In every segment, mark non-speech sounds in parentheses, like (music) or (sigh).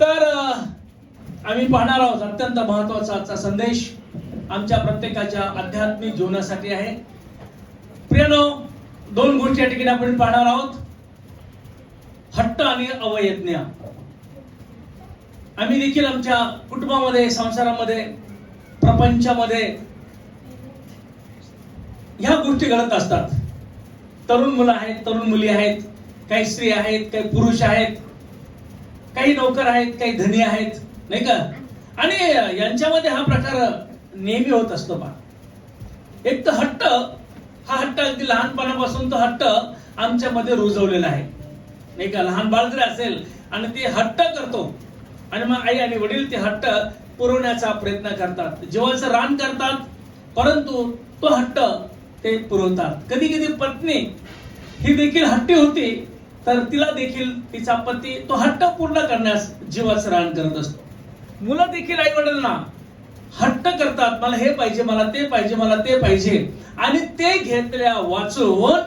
तर आम्ही पाहणार आहोत अत्यंत महत्त्वाचा आजचा संदेश आमच्या प्रत्येकाच्या आध्यात्मिक जीवनासाठी आहे. प्रियनो दोन गोष्टी या ठिकाणी आपण पाहणार आहोत. हट्ट आणि अवयज्ञ. आम्ही देखील आमच्या कुटुंबामध्ये संसारामध्ये प्रपंचामध्ये ह्या गोष्टी घडत असतात. तरुण मुलं आहेत तरुण मुली आहेत काही स्त्री आहेत काही पुरुष आहेत. काही नोकर आहेत काही धनी आहेत नाही का? आणि यांच्यामध्ये हा प्रकार नेहमी होत असतो बा एक तर हट्ट हा हट्ट अगदी लहानपणापासून तो हट्ट आमच्यामध्ये रुजवलेला आहे. नाही का? लहान बाळ जरी असेल आणि ते हट्ट करतो आणि मग आई आणि वडील ते हट्ट पुरवण्याचा प्रयत्न करतात. जीवाचं रान करतात परंतु तो हट्ट ते पुरवतात. कधी कधी पत्नी ही देखील हट्टी होती तर तिला देखील तिचा पती तो हट्ट पूर्ण करण्यास जीवास रान करत असतो. मुलं देखील आई वडिलांना हट्ट करतात मला हे पाहिजे मला ते पाहिजे मला ते पाहिजे. आणि ते घेतल्या वाचून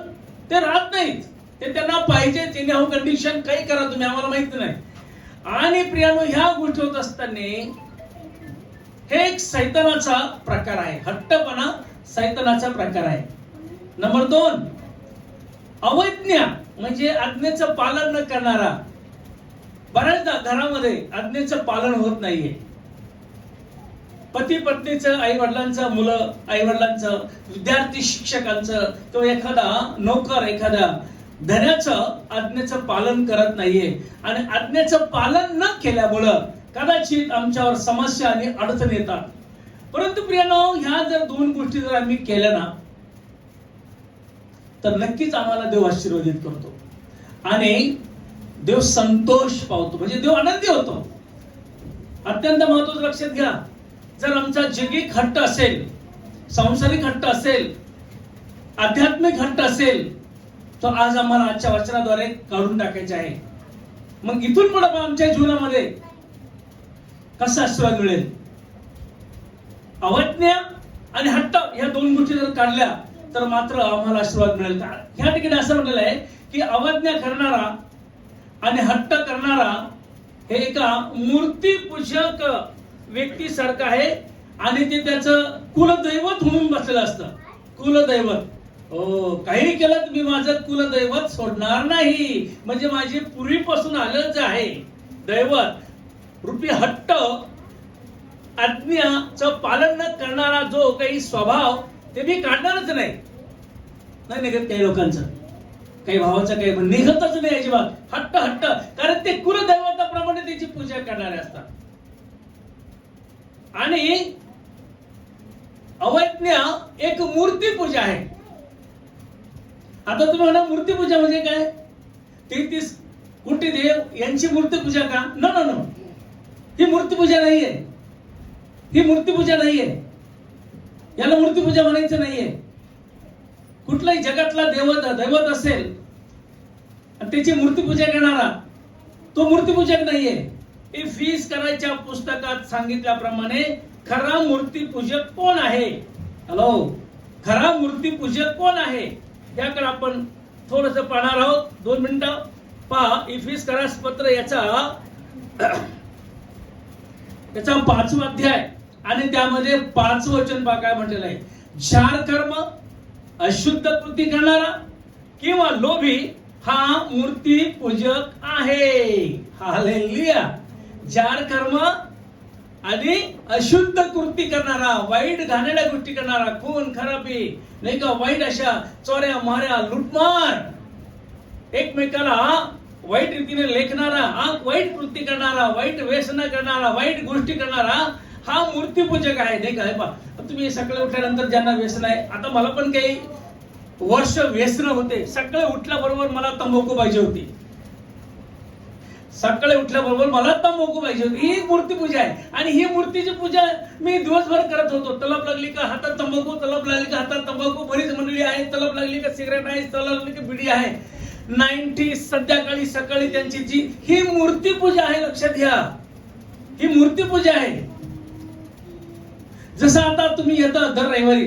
ते राहत नाहीत. ते त्यांना पाहिजे त्यांनी हो कंडिशन काही करा तुम्ही आम्हाला माहीत नाही. आणि प्रियानो ह्या गोष्टी होत असताना हे एक सैतानाचा प्रकार आहे. हट्टपणा सैतानाचा प्रकार आहे. नंबर दोन अवैज्ञा म्हणजे आज्ञेचं पालन न करणारा. बऱ्याचदा घरामध्ये आज्ञेचं पालन होत नाहीये. पती पत्नीचं आई वडिलांचं मुलं आई वडिलांचं विद्यार्थी शिक्षकांचं किंवा एखादा नोकर एखाद्या धन्याचं आज्ञेचं पालन करत नाहीये. आणि आज्ञेचं पालन न केल्यामुळं कदाचित आमच्यावर समस्या आणि अडचण येतात. परंतु प्रियानो ह्या जर दोन गोष्टी जर आम्ही केल्या ना तर नक्कीच आम्हाला देव आशीर्वादित करतो. आणि देव संतोष पावतो. म्हणजे देव आनंदी होतो. अत्यंत महत्वाचं लक्षात घ्या. जर आमचा जगिक हट्ट असेल सांसारिक हट्ट असेल आध्यात्मिक हट्ट असेल तर आज आम्हाला आजच्या वचनाद्वारे काढून टाकायचे आहे. मग इथून पुढे आमच्या जीवनामध्ये कसा आशीर्वाद मिळेल? अवज्ञा आणि हट्ट या दोन गोष्टी जर काढल्या तर मात्र आम्हाला आशीर्वाद मिळेल ह्या ठिकाणी असं म्हटलेलं आहे की अवज्ञा करणारा आणि हट्ट करणारा हे एका मूर्तीपूजक व्यक्तीसारखं आहे आणि ते त्याचं कुलदैवत म्हणून बसलेलं असतं. कुलदैवत. हो काही केलं मी माझं कुलदैवत सोडणार नाही. म्हणजे माझी पूर्वीपासून जे आहे दैवत रुपी हट्ट आज्ञाचं पालन न करणारा जो काही स्वभाव ते मी काढणारच नाही. नाही निघत काही लोकांचं. काही भावाचं काही पण. निघतच नाही अजिबात. हट्ट हट्ट. कारण ते कुलदैवताप्रमाणे त्याची पूजा करणारे असतात. आणि अवज्ञा एक मूर्ती पूजा आहे. आता तुम्ही म्हणा मूर्ती पूजा म्हणजे काय? तेहतीस कोटी देव यांची मूर्ती पूजा का? न न न ही मूर्ती पूजा नाहीये. ही मूर्ती पूजा नाहीये. याला मूर्तीपूजा म्हणायचं नाहीये. कुठलाही जगातला देवत दैवत असेल आणि त्याची मूर्तीपूजा करणारा तो मूर्तीपूजक नाहीये. हे फीस करायच्या पुस्तकात सांगितल्याप्रमाणे खरा मूर्तीपूजक कोण आहे? हॅलो खरा मूर्तीपूजक कोण आहे? याकडे आपण थोडस पाहणार आहोत. दोन मिनिटं. पहा इफिस करास पत्र याचा (clears throat) त्याचा पाचवा अध्याय. आणि त्यामध्ये पाच वचन काय म्हटलेलं आहे? चार कर्म अशुद्ध कृती करणारा किंवा लोभी हा मूर्ती पूजक आहे. हालेलुया जार कर्म आणि अशुद्ध कृती करणारा वाईट घाणेड्या गोष्टी करणारा खून खराबी नाही का वाईट अशा चोऱ्या माऱ्या लुटमार. एकमेकाला वाईट रीतीने लेखणारा हा वाईट कृती करणारा वाईट व्यसन करणारा वाईट गोष्टी करणारा हा मूर्तीपूजक आहे नाही का? पा तुम्ही सकाळी उठल्यानंतर ज्यांना व्यसन आहे आता मला पण काही वर्ष व्यसन होते. सकाळी उठल्याबरोबर मला तंबाखू पाहिजे होती. सकाळी उठल्याबरोबर मला तंबाखू पाहिजे होती. ही मूर्तीपूजा आहे. आणि ही मूर्तीची पूजा मी दिवसभर करत होतो. तलप लागली का हातात तंबाखू तलप लागली का हातात तंबाखू? बरीच मंडळी आहे तलप लागली का सिगरेट आहे तलप लागली का बिडी आहे. नाईन्टी संध्याकाळी सकाळी त्यांची जी ही मूर्तीपूजा आहे लक्षात घ्या. ही मूर्तीपूजा आहे. जसं आता तुम्ही येता दर रविवारी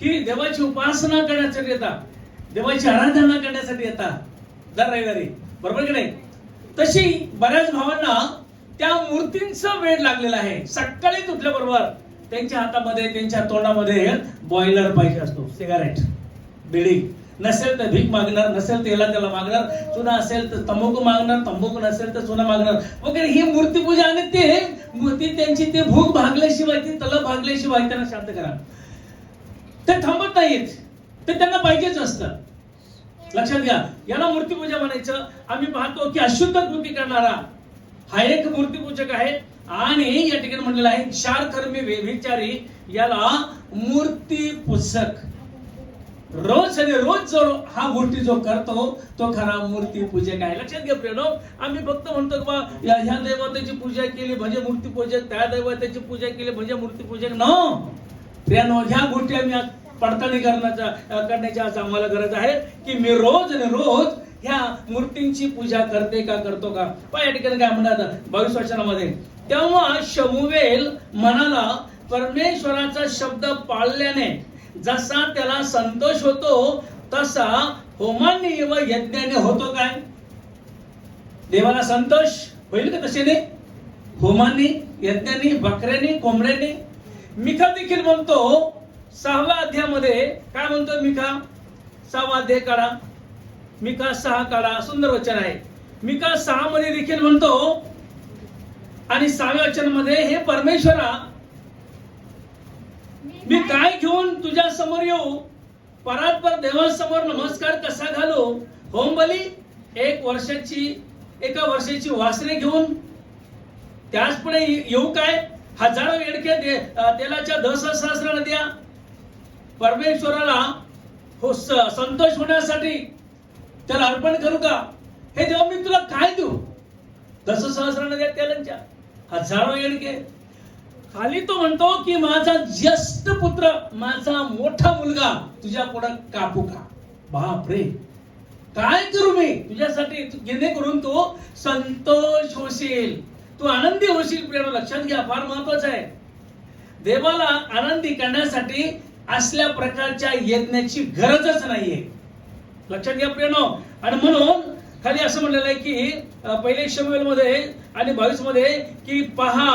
ही देवाची उपासना करण्यासाठी येतात देवाची आराधना करण्यासाठी येतात दर रविवारी. बरोबर की नाही? तशी बऱ्याच भावांना त्या मूर्तींचा वेळ लागलेला आहे. सकाळी उठल्याबरोबर त्यांच्या हातामध्ये त्यांच्या तोंडामध्ये बॉयलर पाहिजे असतो सिगारेट बिडी. नसेल तर भीक मागणार नसेल तेला त्याला मागणार चुना असेल तर तंबाखू मागणार तंबाखू नसेल तर चुना मागणार. वगैरे ही मूर्तीपूजा आणि ते मूर्ती त्यांची ते भूक भागल्याशिवाय ती तलब भागल्याशिवाय त्यांना शांत करा. ते थांबत नाहीत. ते त्यांना पाहिजेच असतं. लक्षात घ्या याला मूर्तीपूजा म्हणायचं. आम्ही पाहतो की अशुद्ध कृती करणारा हा एक मूर्तीपूजक आहे. आणि या ठिकाणी म्हटलेलं आहे चार कर्मी व्यभिचारी याला मूर्तीपूजक रोज आणि रोज जो हा गोष्टी जो करतो तो खरा मूर्ती पूजक आहे लक्षात घ्या प्रियनो आम्ही फक्त म्हणतो की बा या ह्या देवतेची पूजा केली म्हणजे मूर्ती पूजक त्या देवतेची पूजा केली म्हणजे मूर्ती पूजक न! प्रियनो ह्या गोष्टी आम्ही पडताळणी करण्याचा करण्याची आज आम्हाला गरज आहे की मी रोज आणि रोज ह्या मूर्तींची पूजा करते का करतो का? पण या ठिकाणी काय म्हणतात बावीस वर्षांमध्ये तेव्हा शमुवेल म्हणाला परमेश्वराचा शब्द पाळल्याने जसा त्याला संतोष होतो तसा होमाने व यज्ञाने होतो काय? देवाला संतोष? होईल का तसेने? होमाने यज्ञाने बकऱ्याने कोंबड्याने मिखा देखील म्हणतो सहाव्या अध्यामध्ये काय म्हणतो मिखा? सहावा अध्याय काढा. मिका सहा काढा सुंदर वचन आहे. मिका सहा मध्ये देखील म्हणतो आणि सहाव्या वचनमध्ये हे परमेश्वरा मी काय घेऊन तुझ्या समोर येऊ? परात्पर देवासमोर नमस्कार कसा घालू? होम बली एक वर्षाची एका वर्षाची वासरे घेऊन. त्याचपुढे येऊ काय? हजारो येडक्या दे- तेलाच्या दस सहस्राला द्या परमेश्वराला हो संतोष होण्यासाठी त्याला अर्पण करू का? हे देवा मी तुला काय देऊ? दस सहस्राला द्या तेलांच्या. हजारो येडके. खाली तो म्हणतो की माझा ज्येष्ठ पुत्र माझा मोठा मुलगा तुझ्या पुढं कापू का? बाप रे काय करू मी? तुझ्यासाठी जेणेकरून तू संतोष होशील. तू आनंदी होशील प्रेम लक्षात घ्या फार महत्वाचं आहे. देवाला आनंदी करण्यासाठी असल्या प्रकारच्या यज्ञाची गरजच नाहीये. लक्षात घ्या प्रियनो. आणि म्हणून खाली असं म्हणलेलं आहे की पहिले शमेल मध्ये आणि बावीसमध्ये की पहा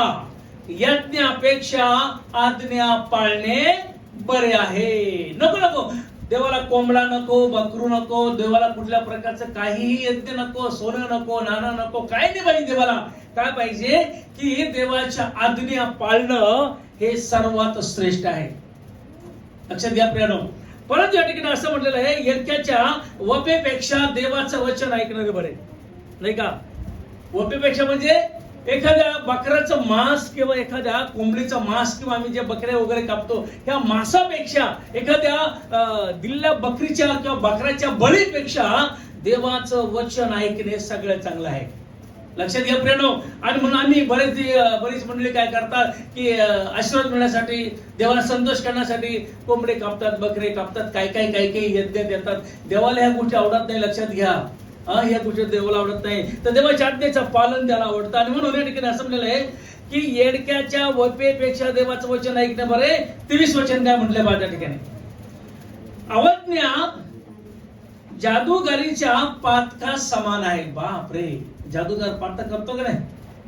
यज्ञापेक्षा आज्ञा पाळणे बरे आहे. नको नको. देवाला कोंबडा नको बकरू नको देवाला कुठल्या प्रकारचं काहीही यज्ञ नको सोनं नको नाणं नको काय नाही पाहिजे देवाला. काय पाहिजे? की देवाच्या आज्ञा पाळणं हे सर्वात श्रेष्ठ आहे. लक्षात घ्या प्रियानो. परंतु या ठिकाणी असं म्हटलेलं आहे यज्ञाच्या वपेपेक्षा देवाचं वचन ऐकणारे बरे. नाही का? वपेपेक्षा म्हणजे एखाद्या बकऱ्याचं मांस किंवा एखाद्या कोंबडीचं मांस किंवा आम्ही जे बकऱ्या वगैरे कापतो ह्या मांसापेक्षा एखाद्या दिल्ल्या दिलेल्या बकरीच्या किंवा बकऱ्याच्या बळीपेक्षा देवाचं वचन ऐकणे सगळं चांगलं आहे. लक्षात घ्या प्रेनो आणि म्हणून आम्ही बरेच बरीच मंडळी काय करतात की आशीर्वाद मिळण्यासाठी देवाला संतोष करण्यासाठी कोंबडे कापतात बकरे कापतात काय काय काय काही यज्ञ देतात. देवाला ह्या गोष्टी आवडत नाही लक्षात घ्या. या गोष्टी देवाला आवडत नाही. तर देवाच्या आज्ञेचं पालन त्याला आवडतं. आणि म्हणून या ठिकाणी असं म्हणलेलं आहे की येडक्याच्या वपेपेक्षा देवाचं वचन ऐकणं बरे तेवीस वचन काय म्हटलं बा त्या ठिकाणी. अवज्ञा जादूगारीच्या पातका समान आहे. बाप रे जादूगार पात करतो का नाही?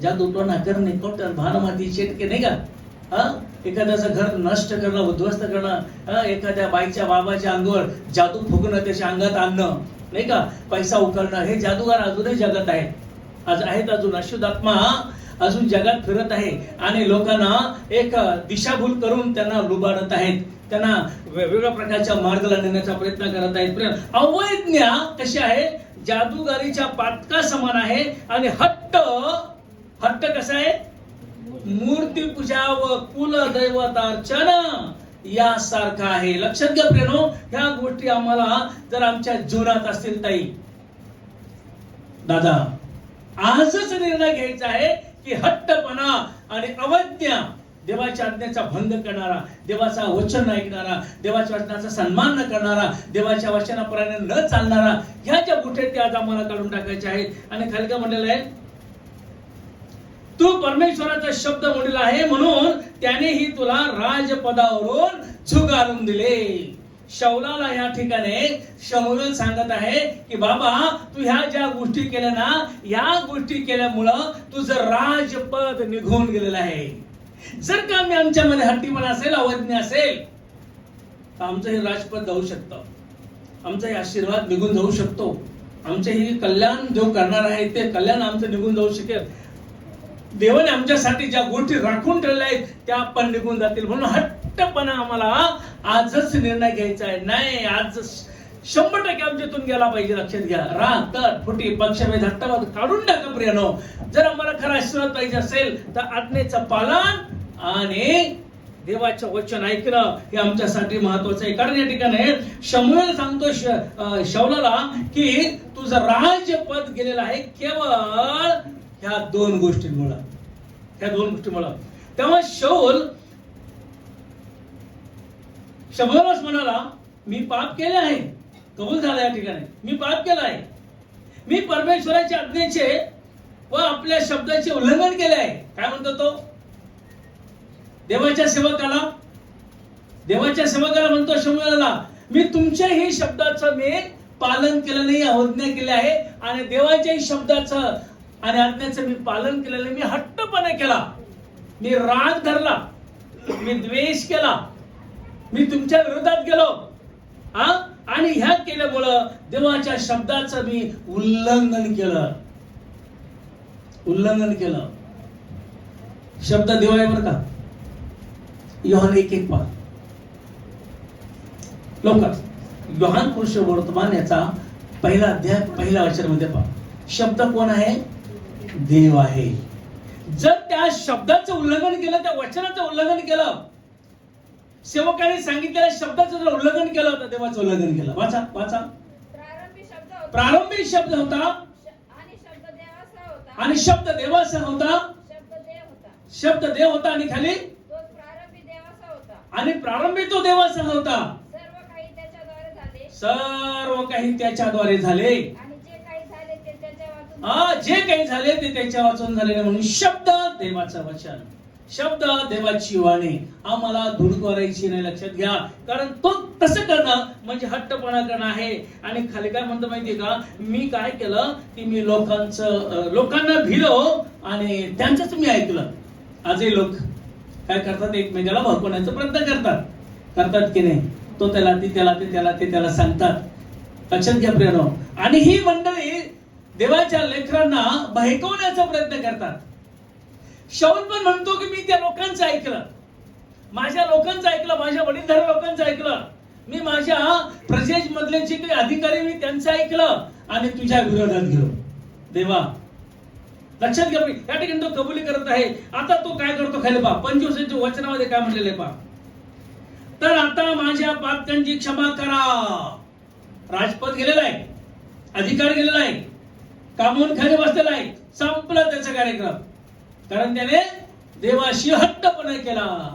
जादू टोना करणे कोटन भानमाती शेटके नाही का? हा? एखाद्याचं घर नष्ट करणं उद्ध्वस्त करणं एखाद्या बाईच्या बाबाच्या अंगावर जादू फुकणं त्याच्या अंगात आणणं. नाही का? पैसा उकळणं हे जादूगार अजूनही जगत आहेत. आज आहेत अजून अशुद्ध आत्मा अजून जगात फिरत आहे. आणि लोकांना एक दिशाभूल करून त्यांना लुबाडत आहेत. त्यांना वेगवेगळ्या प्रकारच्या मार्गाला नेण्याचा प्रयत्न करत आहेत. अवैज्ञा कशी आहे? जादूगारीच्या पातका समान आहे. आणि हट्ट हट्ट कसा आहे? मूर्ती पूजा व कुल दैवतार्चन यासारखा आहे. लक्षात घ्या प्रेनो ह्या गोष्टी आम्हाला जर आमच्या जीवनात असतील ताई. दादा आजच निर्णय घ्यायचा आहे की हट्टपणा आणि अवज्ञा देवाच्या आज्ञेचा भंग करणारा देवाचा वचन ऐकणारा देवाच्या वचनाचा सन्मान न करणारा देवाच्या वचनाप्रमाणे न चालणारा ह्या ज्या गोष्टी त्या आज आम्हाला काढून टाकायच्या आहेत. आणि खाली काय म्हणलेलं आहे तू परमेश्वराचा शब्द म्हणला आहे म्हणून त्यानेही तुला राजपदावरून झुगारून दिले. शौलाला या ठिकाणी शौल सांगत आहे की बाबा तू ह्या ज्या गोष्टी केल्या ना या गोष्टी केल्यामुळं तुझं राजपद निघून गेलेलं आहे. जर का मी आमच्यामध्ये हट्टीपणा असेल अवज्ञ असेल तर आमचं हे राजपद जाऊ शकतं. आमचा हे आशीर्वाद निघून जाऊ शकतो. आमचे हे कल्याण जो करणार आहे ते कल्याण आमचं निघून जाऊ शकेल. देवाने आमच्यासाठी ज्या गोष्टी राखून ठेवल्या आहेत त्या पण निघून जातील म्हणून हट्टपणा आम्हाला आजच निर्णय घ्यायचा आहे. नाही आज शंभर टक्के आमच्यातून गेला पाहिजे लक्षात घ्या. राग तर फुटी पक्षभेद हट्टवाद काढून टाका प्रियानो. जर आम्हाला खरा आशीर्वाद पाहिजे असेल तर आज्ञेचं पालन आणि देवाचं वचन ऐकणं हे आमच्यासाठी महत्वाचं आहे. कारण या ठिकाणी शमूल सांगतो श- शौलाला की तुझं राजपद गेलेलं आहे केवळ ह्या दोन गोष्टींमुळं ह्या दोन गोष्टीमुळं तेव्हा शौल शमुएलच म्हणाला मी पाप केले आहे. कबूल झाला या ठिकाणी. मी पाप केला आहे. मी परमेश्वराच्या आज्ञेचे व आपल्या शब्दाचे उल्लंघन केले आहे. काय म्हणतो तो? देवाच्या सेवकाला? देवाच्या सेवकाला म्हणतो शमुएला मी तुमच्याही शब्दाचं मी पालन केलं नाही अवज्ञा केली आहे आणि देवाच्याही शब्दाचं आणि आज्ञाचं मी पालन केलेलं मी हट्टपणा केला. मी राग धरला. मी द्वेष केला. मी तुमच्या विरोधात गेलो. हा? आणि ह्या केल्यामुळं देवाच्या शब्दाचं मी उल्लंघन केलं. उल्लंघन केलं. शब्द देवा आहे बरं का? योहान एक एक पा लवकर. योहान पुरुष वर्तमान याचा पहिला अध्याय पहिल्या अक्षरामध्ये पहा. शब्द कोण आहे? देव आहे. जर त्या शब्दाचं उल्लंघन केलं त्या वचनाचं उल्लंघन केलं सेवकाने सांगितलेल्या शब्दाचं जर उल्लंघन केलं तर देवाचं उल्लंघन केलं. वाचा वाचा. प्रारंभी शब्द होता. प्रारंभिक शब्द होता. आणि शब्द देवाचा होता. आणि शब्द होता. देव होता. शब्द देव होता आणि खाली? होता. आणि प्रारंभी तो देवाचा होता. सर्व काही त्याच्याद्वारे झाले सर्व काही त्याच्याद्वारे झाले आणि जे काही झाले ते त्याच्या वाचून हा जे काही झाले ते त्याच्या वाचून झालेले म्हणून शब्द देवाचं वचन. शब्द देवाची वाणी. आम्हाला दूर करायची नाही लक्षात घ्या. कारण तो तसं करणं म्हणजे हट्टपणा करणं आहे. आणि खाली काय म्हणतो माहितीये का? मी काय केलं? की मी लोकांचं लोकांना भिलो आणि त्यांचंच मी ऐकलं. आजही लोक काय करतात? एकमेकाला भरपण्याचा प्रयत्न करतात. करतात की नाही? तो त्याला ती त्याला ते त्याला ते त्याला सांगतात. लक्षात घ्या प्रियानो आणि ही मंडळी देवाच्या लेकरांना बहकवण्याचा प्रयत्न करतात. शौल पण म्हणतो की मी त्या लोकांचं ऐकलं. माझ्या लोकांचं ऐकलं माझ्या वडीलधाऱ्या लोकांचं ऐकलं. मी माझ्या प्रदेश मधले जे काही अधिकारी मी त्यांचं ऐकलं आणि तुझ्या विरोधात गेलो. देवा लक्षात घ्या या ठिकाणी तो कबुली करत आहे. आता तो काय करतो खाली पहा. पंचवीसाच्या वचनामध्ये काय म्हटलेले पहा. तर आता माझ्या पातकांची क्षमा करा. राजपद गेलेला आहे. अधिकार गेलेला आहे. कामून खाली बसलेला आहे. संपला त्याचा कार्यक्रम. कारण त्याने देवाशी हट्टपणा केला.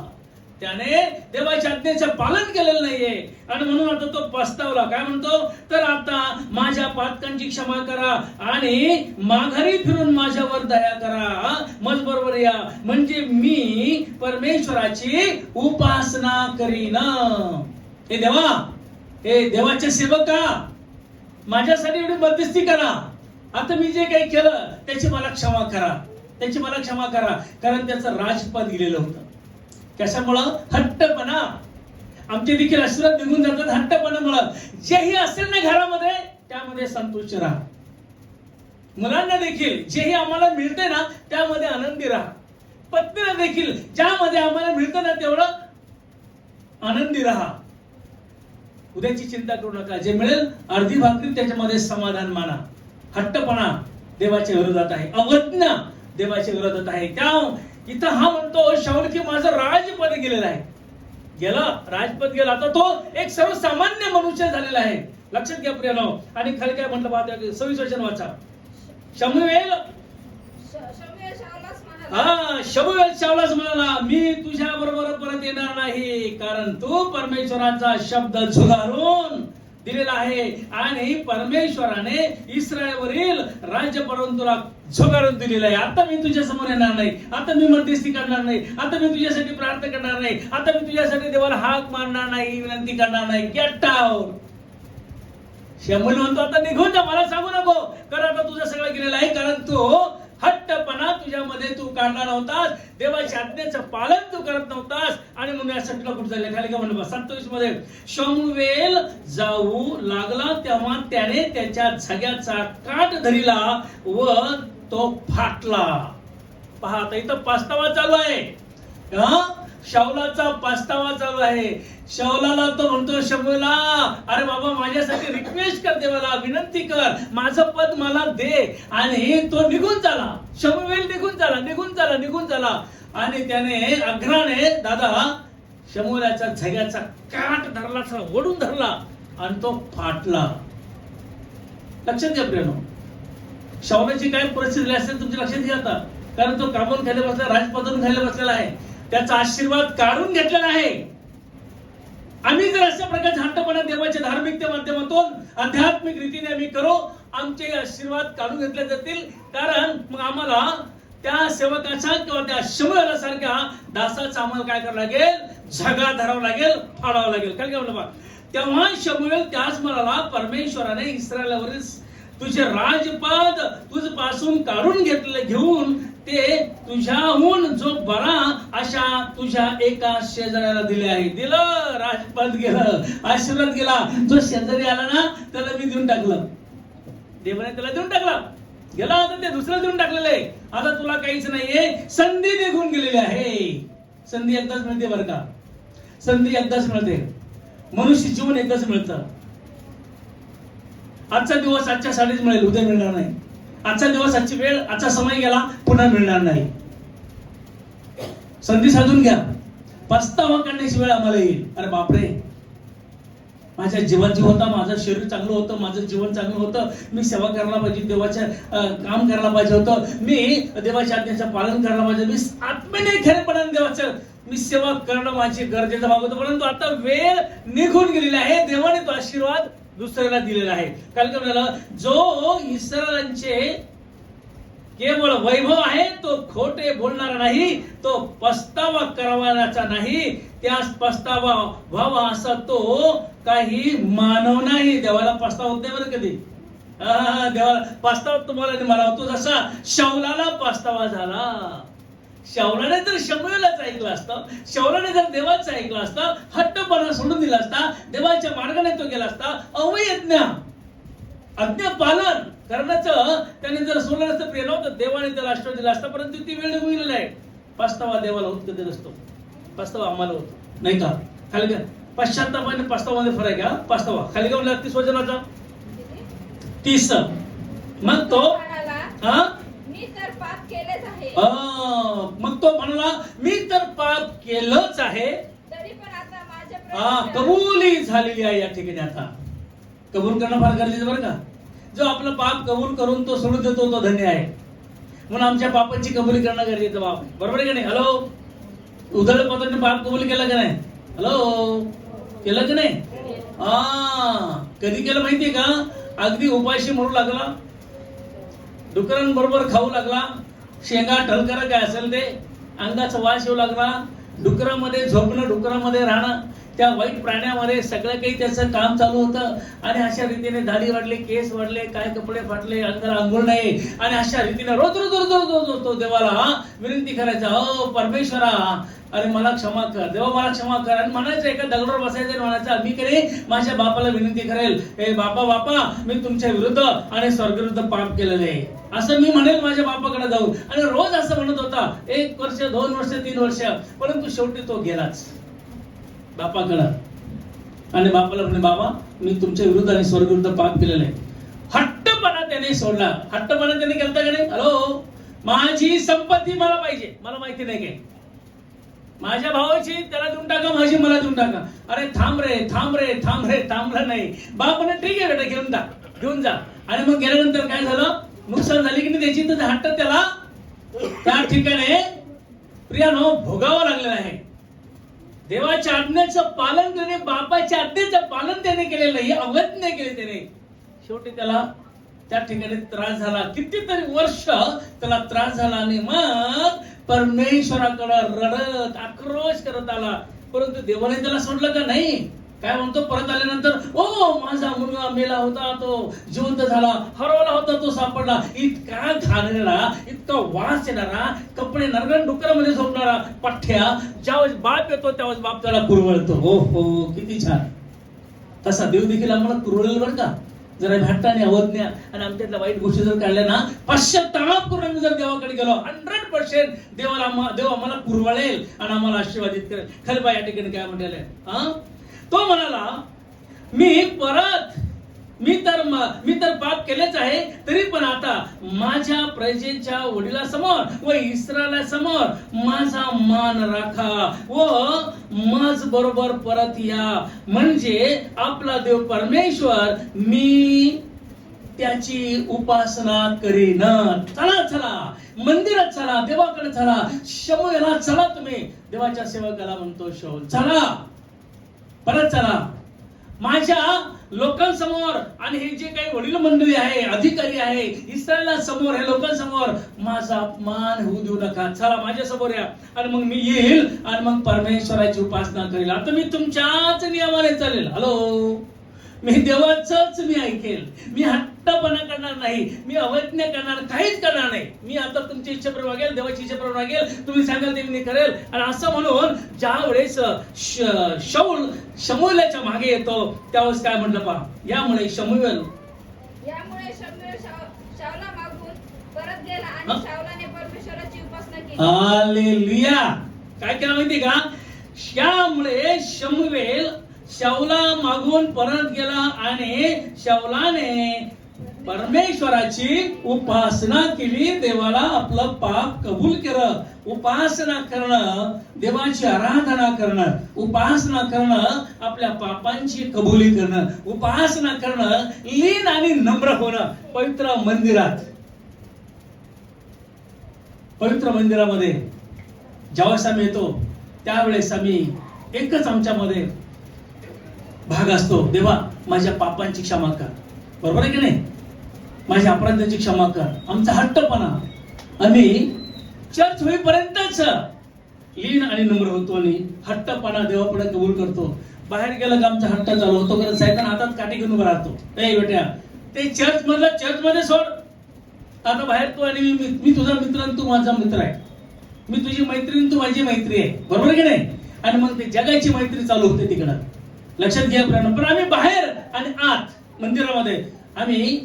त्याने देवाच्या आज्ञेचं पालन केलेलं नाहीये. आणि म्हणून आता तो पस्तावला. काय म्हणतो? तर आता माझ्या पातकांची क्षमा करा आणि माघारी फिरून माझ्यावर दया करा. मज बरोबर या. म्हणजे मी परमेश्वराची उपासना करीन. हे देवा हे देवाचे का? माझ्यासाठी एवढी मध्यस्थी करा. आता मी जे काही केलं त्याची मला क्षमा करा. त्याची मला क्षमा करा. कारण त्याचं राजपद गेलेलं होतं. कशामुळं? हट्टपणा. आमचे देखील आशीर्वाद निघून जातात हट्टपणामुळं. जेही असेल ना घरामध्ये त्यामध्ये संतुष्ट राहा. मुलांना देखील जेही आम्हाला मिळते ना त्यामध्ये आनंदी राहा. पत्नीला देखील ज्यामध्ये आम्हाला मिळतं ना तेवढं आनंदी राहा. उद्याची चिंता करू नका. जे मिळेल अर्धी भाकरी त्याच्यामध्ये समाधान माना. हट्टपणा देवाच्या विरोधात आहे अवज्ञा देवाच्या विरोधात आहे. त्या इथं हा म्हणतो शाऊल की माझं राजपद गेलेलं आहे. गेला राजपद गेला. आता तो एक सर्वसामान्य मनुष्य झालेला आहे. लक्षात घ्या प्रियानो. आणि खाली काय म्हटलं पाहता सव्वीस वचन वाचा. शमुएल. श- शमूएल शाऊलास म्हणाला. हा शमुएल शावलाच म्हणाला मी तुझ्या बरोबर परत येणार नाही. कारण तू परमेश्वराचा शब्द झुगारून दिलेला आहे. आणि परमेश्वराने इस्रायलवरील राज्य परंतुला तुला झुगारून दिलेलं आहे. आता मी तुझ्या समोर येणार नाही. आता मी मध्यस्थी करणार नाही. आता मी तुझ्यासाठी प्रार्थना करणार नाही. आता मी तुझ्यासाठी देवाला हाक मारणार नाही विनंती करणार नाही. गेट शंभर म्हणतो आता निघून जा मला सांगू नको. कारण आता तुझं सगळं गेलेलं आहे कारण तू हट्टपणा तुझ्यामध्ये तू काढला नव्हतास. देवाच्या आज्ञेचं पालन तू करत नव्हतास. आणि म्हणून यासाठी कुठं झाले खाली का म्हणलं सत्तावीसमध्ये शमुवेल जाऊ लागला तेव्हा त्याने त्याच्या झग्याचा काट धरिला व तो फाटला. पहा आता इथं पास्तावा चालू आहे. शौलाचा पास्तावा चालू आहे. शौलाला तो म्हणतो शमूला अरे बाबा माझ्यासाठी रिक्वेस्ट कर देवाला विनंती कर. माझं पद मला दे. आणि तो निघून चाला शमुवेल निघून झाला निघून झाला निघून झाला. आणि त्याने अग्राने दादा शमुलाच्या झग्याचा काट धरला ओढून धरला आणि तो फाटला. लक्षात घ्या प्रेम शौलाची काय परिस्थिती असेल तुमच्या लक्षात घ्या आता. कारण तो कामून खाली बसला राजपदातून खाली बसलेला आहे. त्याचा आशीर्वाद काढून घेतलेला आहे. आम्ही जर अशा प्रकारचे हट्टपणा देवाच्या धार्मिकते माध्यमातून आध्यात्मिक रीतीने आम्ही करू आमचे आशीर्वाद काढून घेतले जातील. कारण मग आम्हाला त्या सेवकाचा किंवा त्या शमुला सारख्या दासाचा आम्हाला काय करावं लागेल? झगा धरावं लागेल फाडावं लागेल. काय काय म्हणलं बा तेव्हा शमुएल त्याच मनाला परमेश्वराने इस्रायलावरील तुझे राजपद तुझपासून काढून घेतले घेऊन ते तुझ्याहून जो बरा अशा तुझ्या एका शेजाऱ्याला दिले आहे. दिलं राजपद गेलं आशीर्वाद गेला. जो शेजारी आला ना त्याला मी देऊन टाकलं. देवाने त्याला देऊन टाकला. गेला आता ते दुसरं देऊन टाकलेलं आहे. आता तुला काहीच नाहीये. संधी निघून गेलेली आहे. संधी एकदाच मिळते बरं का? संधी एकदाच मिळते. मनुष्य जीवन एकदाच मिळतं. आजचा दिवस आजच्या साडीच मिळेल उद्या मिळणार नाही. आजचा दिवस आजची वेळ आजचा समय गेला पुन्हा मिळणार नाही. संधी साधून घ्या. पस्तावा करण्याची वेळ आम्हाला येईल. अरे बापरे. माझ्या जीवात जीव होता माझं शरीर चांगलं होतं माझं जीवन चांगलं होतं. मी सेवा करायला पाहिजे देवाच्या काम करायला पाहिजे होतं. मी देवाच्या आज्ञेचं पालन करायला पाहिजे. मी आत्मेने खरेपणाने देवाचं. मी सेवा करणं माझी गरजेचं भाग होतं. परंतु आता वेळ निघून गेलेली आहे. देवाने तो आशीर्वाद दुसऱ्याला दिलेला आहे. कारण काय म्हणाला जो इस्रायलांचे केवळ वैभव आहे तो खोटे बोलणारा नाही तो पस्तावा करावाचा नाही. त्यास पस्तावा व्हावा असा तो काही मानव नाही. देवाला पस्ताव होत नाही बरं कधी. हा, देवाला पस्ताव तुम्हाला मला होतो जसा शौलाला पस्तावा झाला. शौलाने जर शमुएलाच ऐकलं असतं. शौलाने जर देवाचं ऐकलं असतं हट्टपणा सोडून दिला असता देवाच्या मार्गाने तो गेला असता अवयज्ञ आज्ञा पालन करण्याचं त्याने जर सोडलं प्रिय नव्हतं देवाने त्याला आश्रय दिला असता परंतु ती वेळ गेलेली आहे पस्तावा देवाला होत कधी नसतो पस्तावा आम्हाला होतो. नाही का? खाली का पश्चाताप आणि पस्तावामध्ये फरक आहे हा पस्तावा खाली का म्हणलं तीस वचनाचा. तीस. मग तो हा? मी तर पाप केलेच आहे. अं, मग तो म्हणला मी तर पाप केलंच आहे. तरी पण आता माझ्या हा प्रभूच्या- कबुली झालेली आहे या ठिकाणी आता. कबूल करणं फार गरजेचं बरं का? जो आपलं पाप कबूल करून तो सोडून देतो तो धन्य आहे. म्हणून आमच्या पापाची कबुली करणं गरजेचं बाप. आहे. बरोबर आहे का नाही? हॅलो उधळ पत्राने पाप कबूल केला का नाही? हॅलो केलं की नाही? हा कधी केलं माहितीये का? अगदी उपाशी म्हणू लागला डुकरांबरोबर खाऊ लागला शेंगा ठलकर काय असेल ते अंगाचा वास येऊ लागला डुकरामध्ये झोपणं डुकरामध्ये राहणं त्या वाईट प्राण्यामध्ये सगळं काही त्याचं काम चालू होतं. आणि अशा रीतीने दाढी वाढले केस वाढले काय कपडे फाटले अंगाला अंघोळ नाही. आणि अशा रीतीने रोज रोज रोज रोज रोज होतो देवाला विनंती करायचा अ परमेश्वरा अरे मला क्षमा कर देवा मला क्षमा कर. आणि म्हणायचं एका दगडावर बसायचं म्हणायचं मी कडे माझ्या बापाला विनंती करेल हे बापा बापा मी तुमच्या विरुद्ध आणि स्वर्गविरुद्ध पाप केलेलं आहे. असं मी म्हणेल माझ्या बापाकडे जाऊन. आणि रोज असं म्हणत होता एक वर्ष दोन वर्ष तीन वर्ष परंतु शेवटी तो गेलाच. बापाकडं. आणि बापाला म्हणे बाबा मी तुमच्या विरुद्ध आणि स्वर्गविरुद्ध पाप केलेलं आहे. हट्टपणा त्याने सोडला. हट्टपणा त्याने केलता का नाही? हॅलो माझी संपत्ती मला पाहिजे. मला माहिती नाही काय? माझ्या भावाची त्याला देऊन टाका माझी मला देऊन टाका. अरे थांब रे थांब रे थांब रे थांबला नाही. बाप ठीक आहे बेटा घेऊन जा घेऊन जा. आणि मग गेल्यानंतर काय झालं? नुकसान झाली की नाही त्याची? तर हट्ट त्याला त्या ठिकाणी प्रियानो भोगावं लागलेलं आहे. देवाच्या आज्ञेचं पालन त्याने बापाच्या आज्ञेचं पालन त्याने केलेलं नाही अवज्ञ केले त्याने. शेवटी त्याला त्या ठिकाणी त्रास झाला. कितीतरी वर्ष त्याला त्रास झाला आणि मग परमेश्वराकडे रडत आक्रोश करत आला. परंतु देवाने त्याला सोडलं का नाही? काय म्हणतो? परत आल्यानंतर ओ माझा मुलगा मेला होता तो जिवंत झाला हरवला होता तो सापडला. इतका घाणेरडा इतका वास येणारा कपडे नरगण डुकरामध्ये झोपणारा पठ्ठ्या ज्यावेळेस बाप येतो त्यावेळेस बाप त्याला कुरवळतो. हो हो किती छान. तसा देव देखील आम्हाला कुरवळेल बरं का? जरा भट्टा आणि अवज्ञा. आणि आमच्यातल्या वाईट गोष्टी जर काढल्या ना पश्चाताप करून आम्ही जर देवाकडे गेलो हंड्रेड पर्सेंट देवाला देव आम्हाला कुरवळेल आणि आम्हाला आशीर्वादित करेल. खरं बा या ठिकाणी काय म्हटलेलं आहे? हा? तो म्हणाला मी परत मी तर मी तर पाप केलेच आहे तरी पण आता माझ्या प्रजेच्या वडिलासमोर व इस्रायला समोर माझा मान राखा व माझ बरोबर परत या. म्हणजे आपला देव परमेश्वर मी त्याची उपासना करीन चला चला. मंदिरात चला देवाकडे चला. शमूला चला तुम्ही. देवाच्या सेवकाला म्हणतो शो चला. परत चला. माझ्या लोकांसमोर आणि हे जे काही वडील मंडळी आहे अधिकारी आहे इस्रायला समोर हे लोकांसमोर माझा अपमान होऊ देऊ नका. चला माझ्यासमोर या. आणि मग मी येईल आणि मग परमेश्वराची उपासना करेल. आता मी तुमच्याच नियमाने चालेल. हॅलो मी देवाचंच मी ऐकेल. मी हट्टपणा करणार नाही. मी अवज्ञा करणार काहीच करणार नाही. मी आता तुमची इच्छेप्रमाणे वागेल देवाची इच्छेप्रमाणे वागेल. तुम्ही सांगाल ते मी करेल. आणि असं म्हणून ज्या वेळेस शौल शमुएलाच्या मागे येतो त्यावेळेस काय म्हटलं पहा? यामुळे शमुएल यामुळे शमूएल शाव- शाऊला मागून परत गेला? आणि शाऊलाने परमेश्वराची उपासना केली. हालेलुया. काय केलं माहिती का? त्यामुळे शमुवेल शवला मागून परत गेला आणि शवलाने परमेश्वराची उपासना केली देवाला आपलं पाप कबूल केलं. उपासना करणं देवाची आराधना करणं उपासना करणं आपल्या पापांची कबुली करणं उपासना करणं लीन आणि नम्र होणं. पवित्र मंदिरात. पवित्र मंदिरामध्ये ज्यावेळेस आम्ही येतो त्यावेळेस आम्ही एकच आमच्यामध्ये भाग असतो. देवा माझ्या पापांची क्षमा कर. बरोबर आहे की नाही? माझ्या अपराधांची क्षमा कर. आमचा हट्टपणा. आम्ही चर्च होईपर्यंतच लीन आणि नम्र होतो आणि हट्टपणा देवापुढे कबूल करतो. बाहेर गेला का आमचा हट्ट चालू होतो कारण सायकल हातात काठी घेऊन उभा राहतो. ए बेट्या ते चर्च मधलं चर्च मध्ये सोड. आता बाहेर तू आणि मी मी तुझा मित्र आणि तू माझा मित्र आहे. मी तुझी मैत्रीण तू माझी मैत्री आहे. बरोबर की नाही? आणि मग ते जगाची मैत्री चालू होते तिकडं. लक्षात घ्या प्रणव पण आम्ही बाहेर आणि आत मंदिरामध्ये आम्ही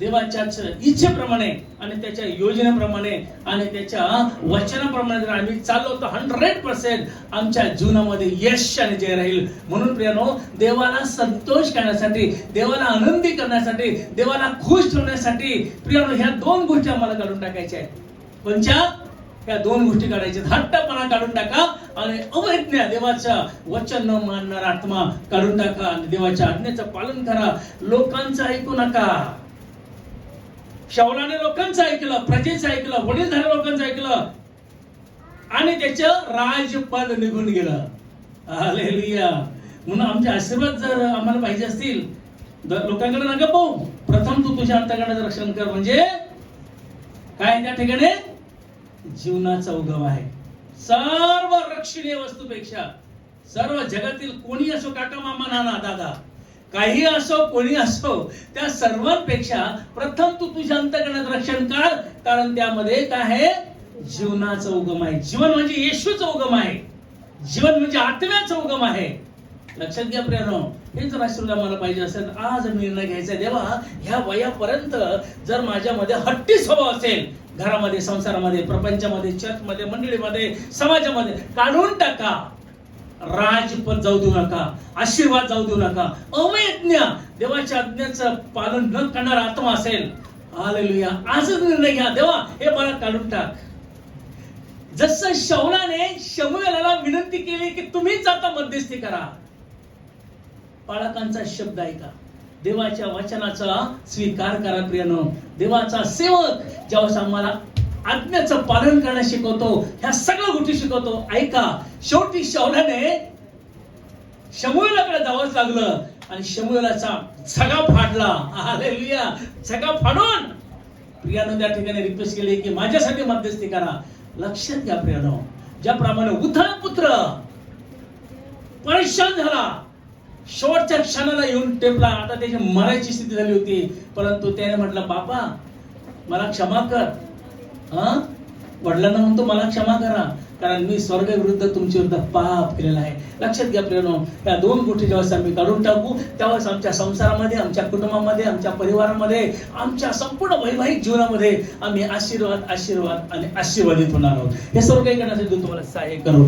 देवाच्याच इच्छेप्रमाणे आणि त्याच्या योजनेप्रमाणे आणि त्याच्या वचनाप्रमाणे जर आम्ही चाललो तर हंड्रेड पर्सेंट आमच्या जीवनामध्ये यश आणि जय राहील. म्हणून प्रियानो देवाला संतोष करण्यासाठी देवाला आनंदी करण्यासाठी देवाला खुश ठेवण्यासाठी प्रियानो ह्या दोन गोष्टी आम्हाला काढून टाकायच्या आहेत. कोणत्या या दोन गोष्टी काढायच्या हट्टपणा काढून टाका आणि अवैज्ञा देवाचं वचन न मानणार आत्मा काढून टाका आणि देवाच्या आज्ञेचं पालन करा. लोकांचं ऐकू नका. शौलाने लोकांचं ऐकलं प्रजेचं ऐकलं वडीलधाऱ्या लोकांचं ऐकलं. आणि त्याचं राजपद निघून गेलं. हालेलुया. म्हणून आमचे आशीर्वाद जर आम्हाला पाहिजे असतील लोकांकडे नका पाहू. प्रथम तू तुझ्या अंतकडे रक्षण कर म्हणजे काय त्या ठिकाणी? जीवनाचा उगम आहे. सर्व रक्षणीय वस्तूपेक्षा सर्व जगातील कोणी असो काका मामा नाना दादा काही असो कोणी असो त्या सर्वांपेक्षा प्रथम तू तुझ्या अंतकरणात रक्षण कर कारण त्यामध्ये काय आहे जीवनाचा उगम आहे. जीवन म्हणजे येशूचा उगम आहे. जीवन म्हणजे आत्म्याचा उगम आहे. लक्षात घ्या प्रेरणा हे जर मला पाहिजे असेल आज निर्णय घ्यायचा देवा ह्या वयापर्यंत जर माझ्यामध्ये हट्टी स्वभाव असेल घरामध्ये संसारामध्ये प्रपंचामध्ये चर्चमध्ये मंडळीमध्ये समाजामध्ये काढून टाका. राजपद जाऊ देऊ नका आशीर्वाद जाऊ देऊ नका. अवैज्ञ देवाच्या आज्ञेचं पालन न करणारा आत्मा असेल. हालेलुया. आजच निर्णय घ्या. देवा हे मला काढून टाक. जसं शौलाने शमुएलाला विनंती केली की तुम्हीच आता मध्यस्थी करा. पालकांचा शब्द ऐका. देवाच्या वचनाचा स्वीकार करा प्रियनो. देवाचा सेवक ज्यावेळेस आम्हाला आज्ञाचं पालन करणं शिकवतो ह्या सगळ्या गोष्टी शिकवतो ऐका. शेवटी शौलाने शमुलाकडे जावंच लागलं आणि शमुलाचा सगळा फाडला. हालेलुया. सगळा फाडून प्रियानं त्या ठिकाणी रिक्वेस्ट केली की माझ्यासाठी मध्यस्थी करा. लक्षात घ्या प्रियानो. ज्याप्रमाणे उथळ पुत्र परेशान झाला शेवटच्या क्षणाला येऊन टेपला. आता त्याची मरायची स्थिती झाली होती. परंतु त्याने म्हटलं बापा मला क्षमा कर. हा? वडिलांना म्हणतो मला क्षमा करा. कारण मी स्वर्गाविरुद्ध तुमच्या विरुद्ध पाप केलेला आहे. लक्षात घ्या प्रेरणो या दोन गोष्टी ज्यावेळेस आम्ही काढून टाकू त्यावेळेस आमच्या संसारामध्ये आमच्या कुटुंबामध्ये आमच्या परिवारामध्ये आमच्या संपूर्ण वैवाहिक जीवनामध्ये आम्ही आशीर्वाद आशीर्वाद आणि आशीर्वादित होणार आहोत. हे सर्व काही करण्यासाठी तुम्हाला सहाय्य करू.